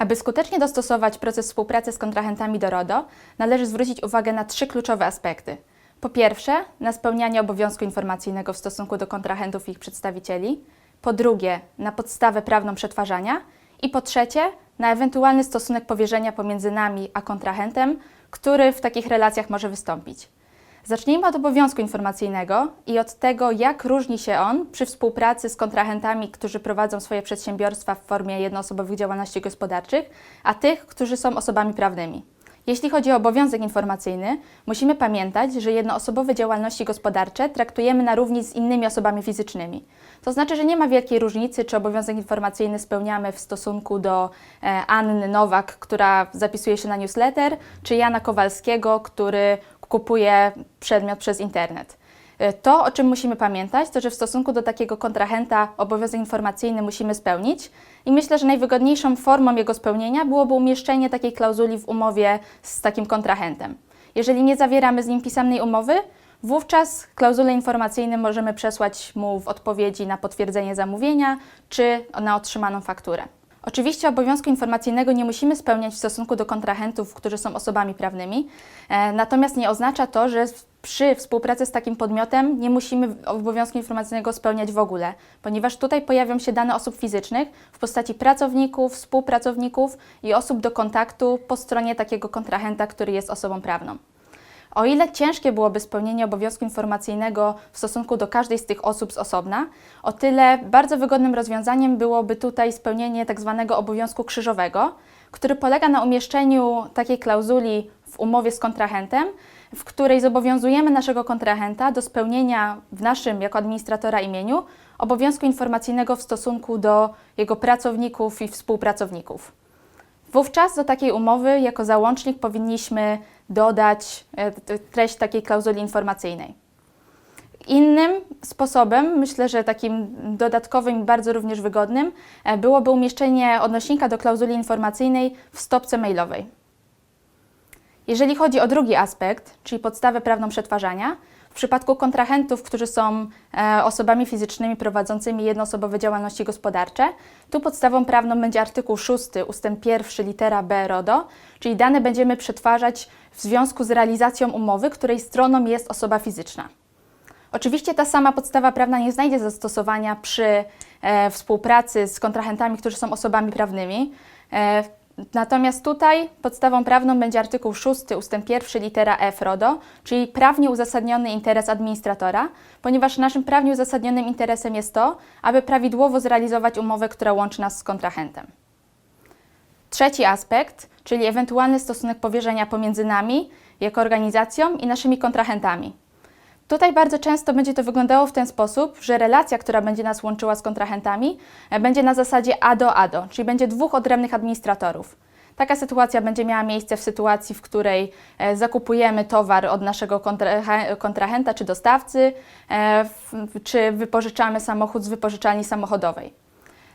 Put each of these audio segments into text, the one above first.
Aby skutecznie dostosować proces współpracy z kontrahentami do RODO, należy zwrócić uwagę na trzy kluczowe aspekty. Po pierwsze, na spełnianie obowiązku informacyjnego w stosunku do kontrahentów i ich przedstawicieli. Po drugie, na podstawę prawną przetwarzania. I po trzecie, na ewentualny stosunek powierzenia pomiędzy nami a kontrahentem, który w takich relacjach może wystąpić. Zacznijmy od obowiązku informacyjnego i od tego, jak różni się on przy współpracy z kontrahentami, którzy prowadzą swoje przedsiębiorstwa w formie jednoosobowych działalności gospodarczych, a tych, którzy są osobami prawnymi. Jeśli chodzi o obowiązek informacyjny, musimy pamiętać, że jednoosobowe działalności gospodarcze traktujemy na równi z innymi osobami fizycznymi. To znaczy, że nie ma wielkiej różnicy, czy obowiązek informacyjny spełniamy w stosunku do e, Anny Nowak, która zapisuje się na newsletter, czy Jana Kowalskiego, który kupuje przedmiot przez internet. E, To, o czym musimy pamiętać, to że w stosunku do takiego kontrahenta obowiązek informacyjny musimy spełnić i myślę, że najwygodniejszą formą jego spełnienia byłoby umieszczenie takiej klauzuli w umowie z takim kontrahentem. Jeżeli nie zawieramy z nim pisemnej umowy, wówczas klauzulę informacyjną możemy przesłać mu w odpowiedzi na potwierdzenie zamówienia czy na otrzymaną fakturę. Oczywiście obowiązku informacyjnego nie musimy spełniać w stosunku do kontrahentów, którzy są osobami prawnymi, e, natomiast nie oznacza to, że przy współpracy z takim podmiotem nie musimy obowiązku informacyjnego spełniać w ogóle, ponieważ tutaj pojawią się dane osób fizycznych w postaci pracowników, współpracowników i osób do kontaktu po stronie takiego kontrahenta, który jest osobą prawną. O ile ciężkie byłoby spełnienie obowiązku informacyjnego w stosunku do każdej z tych osób z osobna, o tyle bardzo wygodnym rozwiązaniem byłoby tutaj spełnienie tak zwanego obowiązku krzyżowego, który polega na umieszczeniu takiej klauzuli w umowie z kontrahentem, w której zobowiązujemy naszego kontrahenta do spełnienia w naszym jako administratora imieniu obowiązku informacyjnego w stosunku do jego pracowników i współpracowników. Wówczas do takiej umowy jako załącznik powinniśmy dodać e, treść takiej klauzuli informacyjnej. Innym sposobem, myślę, że takim dodatkowym i bardzo również wygodnym, e, byłoby umieszczenie odnośnika do klauzuli informacyjnej w stopce mailowej. Jeżeli chodzi o drugi aspekt, czyli podstawę prawną przetwarzania, w przypadku kontrahentów, którzy są e, osobami fizycznymi prowadzącymi jednoosobowe działalności gospodarcze, tu podstawą prawną będzie artykuł 6 ustęp 1 litera b RODO, czyli dane będziemy przetwarzać w związku z realizacją umowy, której stroną jest osoba fizyczna. Oczywiście ta sama podstawa prawna nie znajdzie zastosowania przy e, współpracy z kontrahentami, którzy są osobami prawnymi. E, natomiast tutaj podstawą prawną będzie artykuł 6 ustęp 1 litera F RODO, czyli prawnie uzasadniony interes administratora, ponieważ naszym prawnie uzasadnionym interesem jest to, aby prawidłowo zrealizować umowę, która łączy nas z kontrahentem. Trzeci aspekt, czyli ewentualny stosunek powierzenia pomiędzy nami jako organizacją i naszymi kontrahentami. Tutaj bardzo często będzie to wyglądało w ten sposób, że relacja, która będzie nas łączyła z kontrahentami, e, będzie na zasadzie A do A do, czyli będzie dwóch odrębnych administratorów. Taka sytuacja będzie miała miejsce w sytuacji, w której e, zakupujemy towar od naszego kontrahe- kontrahenta czy dostawcy, e, czy wypożyczamy samochód z wypożyczalni samochodowej.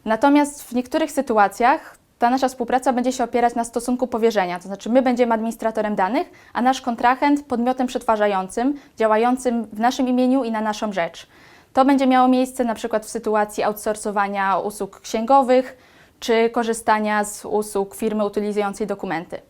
Natomiast w niektórych sytuacjach ta nasza współpraca będzie się opierać na stosunku powierzenia, to znaczy my będziemy administratorem danych, a nasz kontrahent podmiotem przetwarzającym, działającym w naszym imieniu i na naszą rzecz. To będzie miało miejsce na przykład w sytuacji outsourcowania usług księgowych czy korzystania z usług firmy utylizującej dokumenty.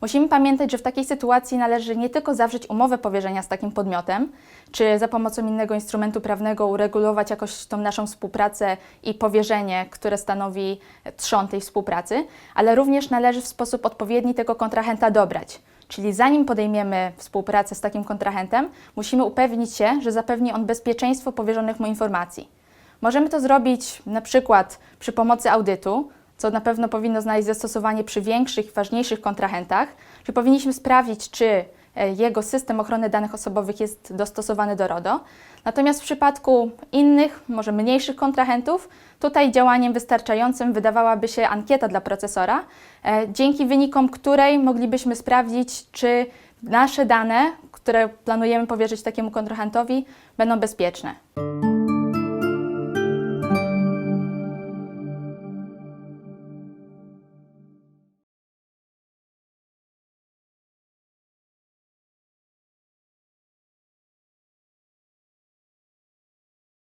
Musimy pamiętać, że w takiej sytuacji należy nie tylko zawrzeć umowę powierzenia z takim podmiotem, czy za pomocą innego instrumentu prawnego uregulować jakoś tą naszą współpracę i powierzenie, które stanowi trzon tej współpracy, ale również należy w sposób odpowiedni tego kontrahenta dobrać. Czyli zanim podejmiemy współpracę z takim kontrahentem, musimy upewnić się, że zapewni on bezpieczeństwo powierzonych mu informacji. Możemy to zrobić na przykład przy pomocy audytu, co na pewno powinno znaleźć zastosowanie przy większych ważniejszych kontrahentach, że powinniśmy sprawdzić, czy e, jego system ochrony danych osobowych jest dostosowany do RODO. Natomiast w przypadku innych, może mniejszych kontrahentów, tutaj działaniem wystarczającym wydawałaby się ankieta dla procesora, e, dzięki wynikom której moglibyśmy sprawdzić, czy nasze dane, które planujemy powierzyć takiemu kontrahentowi, będą bezpieczne.